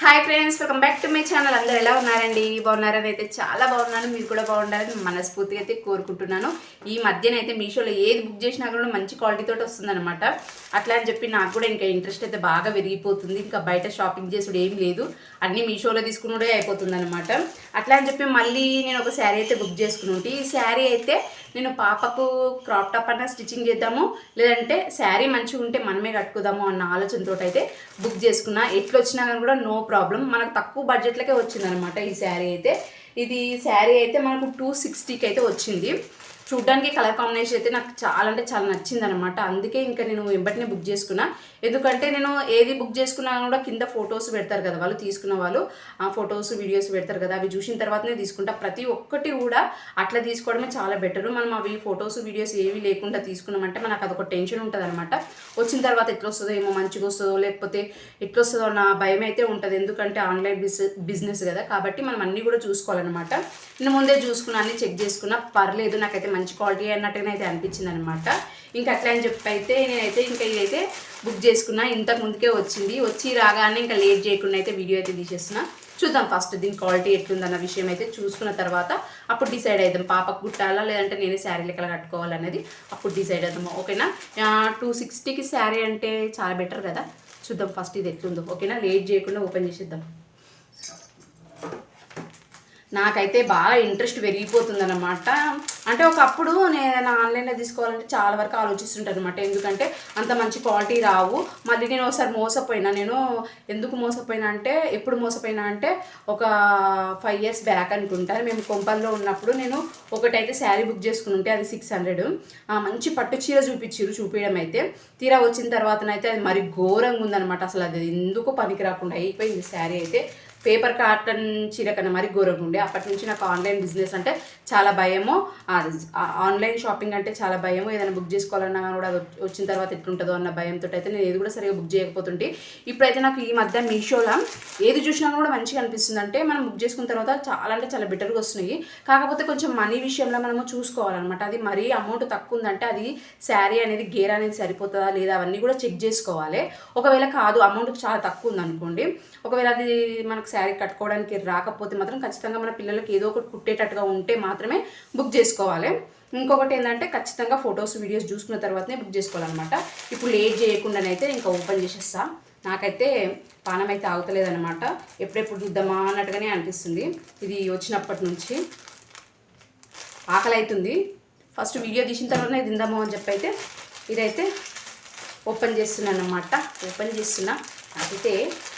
Hi friends welcome back to my channel అందరూ ఎలా ఉన్నారండి? బాగున్నారని అయితే చాలా బాగున్నాను. మీరు కూడా బాగుండాలని మనస్ఫూర్తిగా అయితే కోరుకుంటున్నాను. ఈ మధ్యనైతే మీషోలో ఏది బుక్ చేసినా కూడా మంచి క్వాలిటీతో వస్తుందన్నమాట. అట్లా అని చెప్పి నాకు కూడా ఇంకా ఇంట్రెస్ట్ అయితే బాగా పెరిగిపోతుంది. ఇంకా బయట షాపింగ్ చేసుడు ఏం లేదు. అన్నీ మీషోలో తీసుకున్నడే అయిపోతుంది అనమాట అట్లా అని చెప్పి మళ్ళీ నేను ఒక శారీ అయితే బుక్ చేసుకుని ఈ శారీ అయితే నేను పాపకు క్రాప్ టాప్ అన్న స్టిచ్చింగ్ చేద్దాము లేదంటే శారీ మంచిగా ఉంటే మనమే కట్టుకుందాము అన్న ఆలోచనతో అయితే బుక్ చేసుకున్నా. ఎట్లా వచ్చినా కానీ కూడా నో ప్రాబ్లం మనకు తక్కువ బడ్జెట్లకే వచ్చిందనమాట ఈ శారీ అయితే. ఇది శారీ అయితే మనకు టూ సిక్స్టీకి అయితే వచ్చింది. చూడ్డానికి కలర్ కాంబినేషన్ అయితే నాకు చాలా అంటే చాలా నచ్చింది అనమాట అందుకే ఇంకా నేను వెంబటినే బుక్ చేసుకున్నా. ఎందుకంటే నేను ఏది బుక్ చేసుకున్నా కూడా కింద ఫొటోస్ పెడతారు కదా వాళ్ళు తీసుకున్న వాళ్ళు. ఆ ఫొటోస్ వీడియోస్ పెడతారు కదా అవి చూసిన తర్వాతనే తీసుకుంటా. ప్రతి ఒక్కటి కూడా అట్లా తీసుకోవడమే చాలా బెటర్ మనం అవి ఫొటోస్ వీడియోస్ ఏవి లేకుండా తీసుకున్నామంటే మనకు అదొక టెన్షన్ ఉంటుంది అనమాట వచ్చిన తర్వాత ఎట్లా వస్తుందో ఏమో మంచిగా వస్తుందో లేకపోతే ఎట్లా వస్తుందో నా భయం అయితే ఉంటుంది. ఎందుకంటే ఆన్లైన్ బిజినెస్ బిజినెస్ కదా. కాబట్టి మనం అన్నీ కూడా చూసుకోవాలన్నమాట. నేను ముందే చూసుకున్నా అన్ని చెక్ చేసుకున్నా. పర్లేదు నాకైతే మంచి క్వాలిటీ అన్నట్టుగా అయితే అనిపించింది అనమాట ఇంకా అట్లా అని చెప్పి అయితే నేనైతే ఇంకా ఇదైతే బుక్ చేసుకున్నా. ఇంతకు ముందుకే వచ్చింది. వచ్చి రాగానే ఇంకా లేట్ చేయకుండా అయితే వీడియో అయితే తీసేసిన చూద్దాం ఫస్ట్ దీని క్వాలిటీ ఎట్లుందన్న విషయం అయితే చూసుకున్న తర్వాత అప్పుడు డిసైడ్ అవుదాం పాపకు కుట్టాలా? లేదంటే నేనే శారీ లెక్కలు కట్టుకోవాలనేది అప్పుడు డిసైడ్ అవుదాం ఓకేనా టూ సిక్స్టీకి శారీ అంటే చాలా బెటర్ కదా? చూద్దాం ఫస్ట్ ఇది ఎట్లుందో. ఓకేనా లేట్ చేయకుండా ఓపెన్ చేసేద్దాం. నాకైతే బాగా ఇంట్రెస్ట్ పెరిగిపోతుందన్నమాట. అంటే ఒకప్పుడు నేను ఆన్లైన్లో తీసుకోవాలంటే చాలా వరకు ఆలోచిస్తుంటాను అనమాట ఎందుకంటే అంత మంచి క్వాలిటీ రావు. మళ్ళీ నేను ఒకసారి మోసపోయినా. నేను ఎందుకు మోసపోయినా అంటే ఎప్పుడు మోసపోయినా అంటే ఒక ఫైవ్ ఇయర్స్ బ్యాక్ అనుకుంటాను మేము కొంపల్లో ఉన్నప్పుడు నేను ఒకటైతే శారీ బుక్ చేసుకుని ఉంటే అది సిక్స్ హండ్రెడ్ మంచి పట్టు చీర చూపించారు చూపించడం అయితే. తీరా వచ్చిన తర్వాతనైతే అది మరి ఘోరంగా ఉందనమాట అసలు అది ఎందుకు పనికి రాకుండా అయిపోయింది శారీ అయితే. పేపర్ కాటన్ చీర కన్నా మరి ఘోరంగా ఉండే. అప్పటి నుంచి నాకు ఆన్లైన్ బిజినెస్ అంటే చాలా భయము. ఆన్లైన్ షాపింగ్ అంటే చాలా భయము. ఏదైనా బుక్ చేసుకోవాలన్నా కూడా అది వచ్చిన తర్వాత ఎట్లుంటుందో అన్న భయంతో అయితే నేను ఏది కూడా సరిగా బుక్ చేయకపోతుంటే. ఇప్పుడైతే నాకు ఈ మధ్య మీషోలో ఏది చూసినా కూడా మంచిగా అనిపిస్తుంది. అంటే మనం బుక్ చేసుకున్న తర్వాత చాలా అంటే చాలా బెటర్గా వస్తున్నాయి. కాకపోతే కొంచెం మనీ విషయంలో మనము చూసుకోవాలన్నమాట. అది మరీ అమౌంట్ తక్కువ ఉందంటే అది శారీ అనేది గేర్ అనేది సరిపోతుందా లేదా అవన్నీ కూడా చెక్ చేసుకోవాలి. ఒకవేళ కాదు అమౌంట్ చాలా తక్కువ ఉందనుకోండి. ఒకవేళ అది మనకు శారీ కట్టుకోవడానికి రాకపోతే మాత్రం ఖచ్చితంగా మన పిల్లలకి ఏదో ఒకటి కుట్టేటట్టుగా ఉంటే మాత్రమే బుక్ చేసుకోవాలి. ఇంకొకటి ఏంటంటే ఖచ్చితంగా ఫొటోస్ వీడియోస్ చూసుకున్న తర్వాతనే బుక్ చేసుకోవాలన్నమాట. ఇప్పుడు లేట్ చేయకుండానైతే ఇంకా ఓపెన్ చేసేస్తా. నాకైతే పానం అయితే ఆగుతలేదనమాట ఎప్పుడెప్పుడు చూద్దామా అన్నట్టుగానే అనిపిస్తుంది. ఇది వచ్చినప్పటి నుంచి ఆకలి అవుతుంది ఫస్ట్ వీడియో తీసిన తర్వాతనే తిందాము అని చెప్పి అయితే ఇదైతే ఓపెన్ చేస్తున్నాను అనమాట ఓపెన్ చేస్తున్నా. నాకైతే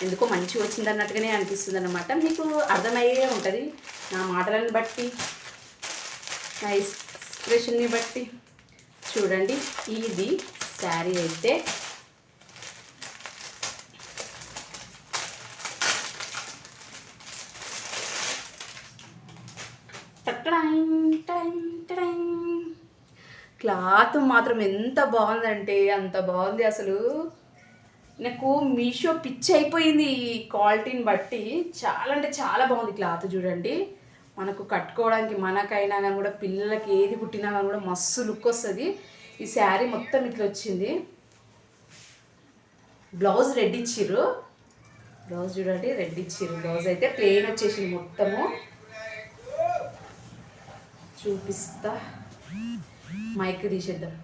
ఎందుకో మంచిగా వచ్చింది అన్నట్టుగానే అనిపిస్తుంది అనమాట మీకు అర్థమయ్యే ఉంటుంది. నా మాటలను బట్టి నా ఎక్స్ప్రెషన్ని బట్టి. చూడండి ఇది శారీ అయితే. క్లాత్ మాత్రం ఎంత బాగుందంటే అంత బాగుంది అసలు. నాకు మీషో పిచ్ అయిపోయింది ఈ క్వాలిటీని బట్టి. చాలా అంటే చాలా బాగుంది క్లాత్ చూడండి. మనకు కట్టుకోవడానికి మనకైనా కానీ కూడా పిల్లలకి ఏది పుట్టినా కానీ కూడా మస్తు లుక్ వస్తుంది. ఈ శారీ మొత్తం ఇట్లా వచ్చింది. బ్లౌజ్ రెడ్ ఇచ్చిర్రు. బ్లౌజ్ చూడండి రెడ్ ఇచ్చిర్రు. బ్లౌజ్ అయితే ప్లెయిన్ వచ్చేసింది మొత్తము. చూపిస్తా. మైక్ తీసేద్దాం.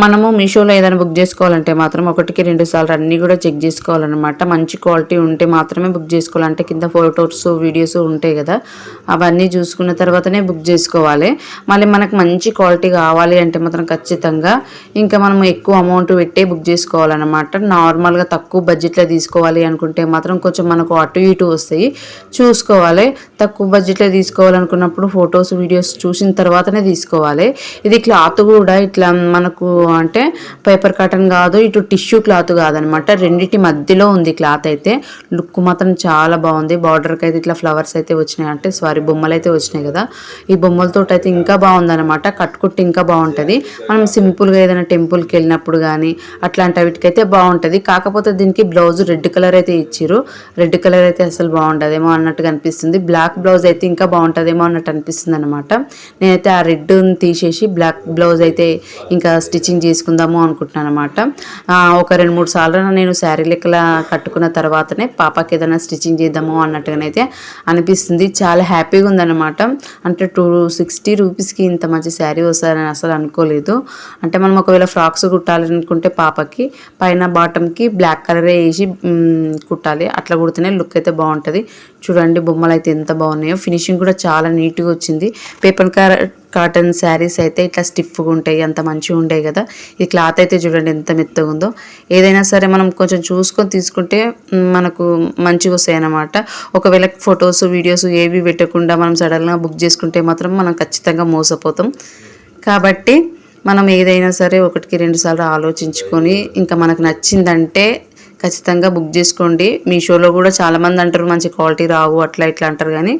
మనము మీషోలో ఏదైనా బుక్ చేసుకోవాలంటే మాత్రం ఒకటికి రెండు సార్లు అన్నీ కూడా చెక్ చేసుకోవాలన్నమాట. మంచి క్వాలిటీ ఉంటే మాత్రమే బుక్ చేసుకోవాలంటే కింద ఫోటోస్ వీడియోస్ ఉంటాయి కదా అవన్నీ చూసుకున్న తర్వాతనే బుక్ చేసుకోవాలి. మళ్ళీ మనకు మంచి క్వాలిటీ కావాలి అంటే మాత్రం ఖచ్చితంగా ఇంకా మనం ఎక్కువ అమౌంట్ పెట్టే బుక్ చేసుకోవాలన్నమాట. నార్మల్గా తక్కువ బడ్జెట్లో తీసుకోవాలి అనుకుంటే మాత్రం కొంచెం మనకు అటు ఇటు వస్తాయి. చూసుకోవాలి. తక్కువ బడ్జెట్లో తీసుకోవాలనుకున్నప్పుడు ఫొటోస్ వీడియోస్ చూసిన తర్వాతనే తీసుకోవాలి. ఇది క్లాత్ కూడా ఇట్లా మనకు అంటే పేపర్ కాటన్ కాదు ఇటు టిష్యూ క్లాత్ కాదనమాట. రెండింటి మధ్యలో ఉంది క్లాత్ అయితే. లుక్ మాత్రం చాలా బాగుంది. బార్డర్కి అయితే ఇట్లా ఫ్లవర్స్ అయితే వచ్చినాయి. అంటే సారీ బొమ్మలు అయితే వచ్చినాయి కదా. ఈ బొమ్మలతో అయితే ఇంకా బాగుందన్నమాట కట్టుకుంటే ఇంకా బాగుంటుంది. మనం సింపుల్గా ఏదైనా టెంపుల్కి వెళ్ళినప్పుడు కానీ అట్లాంటి వీటికైతే బాగుంటుంది. కాకపోతే దీనికి బ్లౌజ్ రెడ్ కలర్ అయితే ఇచ్చిర్రు. రెడ్ కలర్ అయితే అసలు బాగుంటుందేమో అన్నట్టుగా అనిపిస్తుంది. బ్లాక్ బ్లౌజ్ అయితే ఇంకా బాగుంటుందేమో అన్నట్టు అనిపిస్తుంది అనమాట నేనైతే ఆ రెడ్ తీసేసి బ్లాక్ బ్లౌజ్ అయితే ఇంకా స్టిచ్చింగ్ స్టిచ్చింగ్ చేసుకుందాము అనుకుంటున్నాను అనమాట ఒక రెండు మూడు సార్లు నేను శారీ లెక్కల కట్టుకున్న తర్వాతనే పాపకి ఏదైనా స్టిచ్చింగ్ చేద్దాము అన్నట్టుగానైతే అనిపిస్తుంది. చాలా హ్యాపీగా ఉందన్నమాట. అంటే టూ సిక్స్టీ రూపీస్కి ఇంత మంచి శారీ వస్తుందని అసలు అనుకోలేదు. అంటే మనం ఒకవేళ ఫ్రాక్స్ కుట్టాలనుకుంటే పాపకి పైన బాటమ్కి బ్లాక్ కలరే వేసి కుట్టాలి. అట్లా కుడితేనే లుక్ అయితే బాగుంటుంది. చూడండి బొమ్మలు అయితే ఎంత బాగున్నాయో. ఫినిషింగ్ కూడా చాలా నీట్గా వచ్చింది. పేపర్ కాటన్ శారీస్ అయితే ఇట్లా స్టిఫ్గా ఉంటాయి అంత మంచిగా ఉంటాయి కదా. ఈ క్లాత్ అయితే చూడండి ఎంత మెత్తగా ఉందో. ఏదైనా సరే మనం కొంచెం చూసుకొని తీసుకుంటే మనకు మంచిగా వస్తాయి అన్నమాట. ఒకవేళ ఫొటోస్ వీడియోస్ ఏవి పెట్టకుండా మనం సడన్గా బుక్ చేసుకుంటే మాత్రం మనం ఖచ్చితంగా మోసపోతాం. కాబట్టి మనం ఏదైనా సరే ఒకటికి రెండు సార్లు ఆలోచించుకొని ఇంకా మనకు నచ్చిందంటే ఖచ్చితంగా బుక్ చేసుకోండి. మీషోలో కూడా చాలామంది అంటారు మంచి క్వాలిటీ రావు అట్లా ఇట్లా అంటారు. కానీ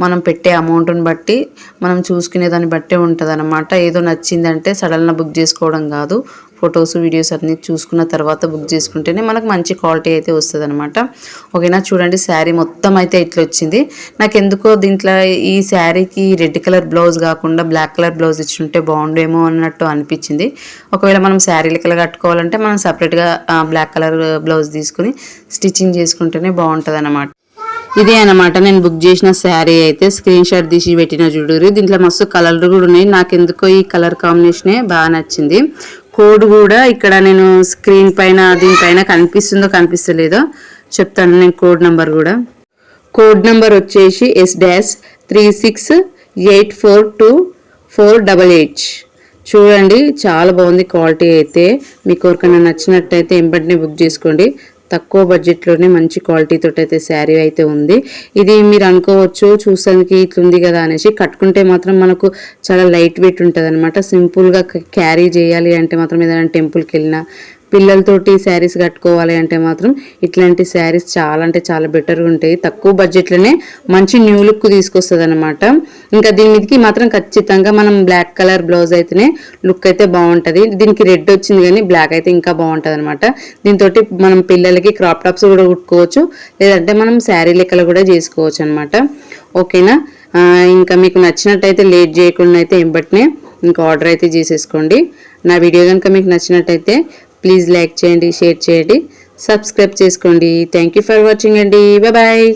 మనం పెట్టే అమౌంట్ని బట్టి మనం చూసుకునే దాన్ని బట్టే ఉంటుంది అనమాట ఏదో నచ్చిందంటే సడన్గా బుక్ చేసుకోవడం కాదు. ఫొటోస్ వీడియోస్ అన్నీ చూసుకున్న తర్వాత బుక్ చేసుకుంటేనే మనకు మంచి క్వాలిటీ అయితే వస్తుంది అనమాట ఓకేనా? చూడండి శారీ మొత్తం అయితే ఇట్లా వచ్చింది. నాకు ఎందుకో దీంట్లో ఈ శారీకి రెడ్ కలర్ బ్లౌజ్ కాకుండా బ్లాక్ కలర్ బ్లౌజ్ ఇచ్చుంటే బాగుండేమో అన్నట్టు అనిపించింది. ఒకవేళ మనం శారీ లెక్కలు కట్టుకోవాలంటే మనం సపరేట్గా బ్లాక్ కలర్ బ్లౌజ్ తీసుకుని స్టిచ్చింగ్ చేసుకుంటేనే బాగుంటుంది అనమాట ఇదే అన్నమాట. నేను బుక్ చేసిన శారీ అయితే స్క్రీన్ షాట్ తీసి పెట్టిన చూడరు దీంట్లో మస్తు కలర్లు కూడా ఉన్నాయి. నాకు ఎందుకో ఈ కలర్ కాంబినేషనే బాగా నచ్చింది. కోడ్ కూడా ఇక్కడ నేను స్క్రీన్ పైన దీనిపైన కనిపిస్తుందో కనిపిస్తలేదో చెప్తాను నేను కోడ్ నెంబర్ కూడా. కోడ్ నెంబర్ వచ్చేసి S dash three six eight four two four double eight చూడండి చాలా బాగుంది క్వాలిటీ అయితే. మీకు ఎవరికైనా నచ్చినట్టయితే ఎంబటినే బుక్ చేసుకోండి. తక్కువ బడ్జెట్లోనే మంచి క్వాలిటీతో అయితే శారీ అయితే ఉంది. ఇది మీరు అనుకోవచ్చు చూసానికి ఇట్లుంది కదా అనేసి కట్టుకుంటే మాత్రం మనకు చాలా లైట్ వెయిట్ ఉంటుంది అనమాట సింపుల్గా క్యారీ చేయాలి అంటే మాత్రం ఏదైనా టెంపుల్కి వెళ్ళినా పిల్లలతోటి శారీస్ కట్టుకోవాలి అంటే మాత్రం ఇట్లాంటి శారీస్ చాలా అంటే చాలా బెటర్గా ఉంటాయి. తక్కువ బడ్జెట్లోనే మంచి న్యూ లుక్ తీసుకొస్తుంది అనమాట ఇంకా దీని మీదకి మాత్రం ఖచ్చితంగా మనం బ్లాక్ కలర్ బ్లౌజ్ అయితేనే లుక్ అయితే బాగుంటుంది. దీనికి రెడ్ వచ్చింది కానీ బ్లాక్ అయితే ఇంకా బాగుంటుంది అనమాట దీంతో మనం పిల్లలకి క్రాప్ టాప్స్ కూడా కుట్టుకోవచ్చు. లేదంటే మనం శారీ లెక్కలు కూడా చేసుకోవచ్చు అనమాట ఓకేనా ఇంకా మీకు నచ్చినట్టయితే లేట్ చేయకుండా అయితే ఎంబట్నే ఇంకా ఆర్డర్ అయితే చేసేసుకోండి. నా వీడియో కనుక మీకు నచ్చినట్టయితే ప్లీజ్ లైక్ చేయండి షేర్ చేయండి. సబ్స్క్రైబ్ చేసుకోండి. థ్యాంక్ యూ ఫర్ వాచింగ్ అండి. బాయ్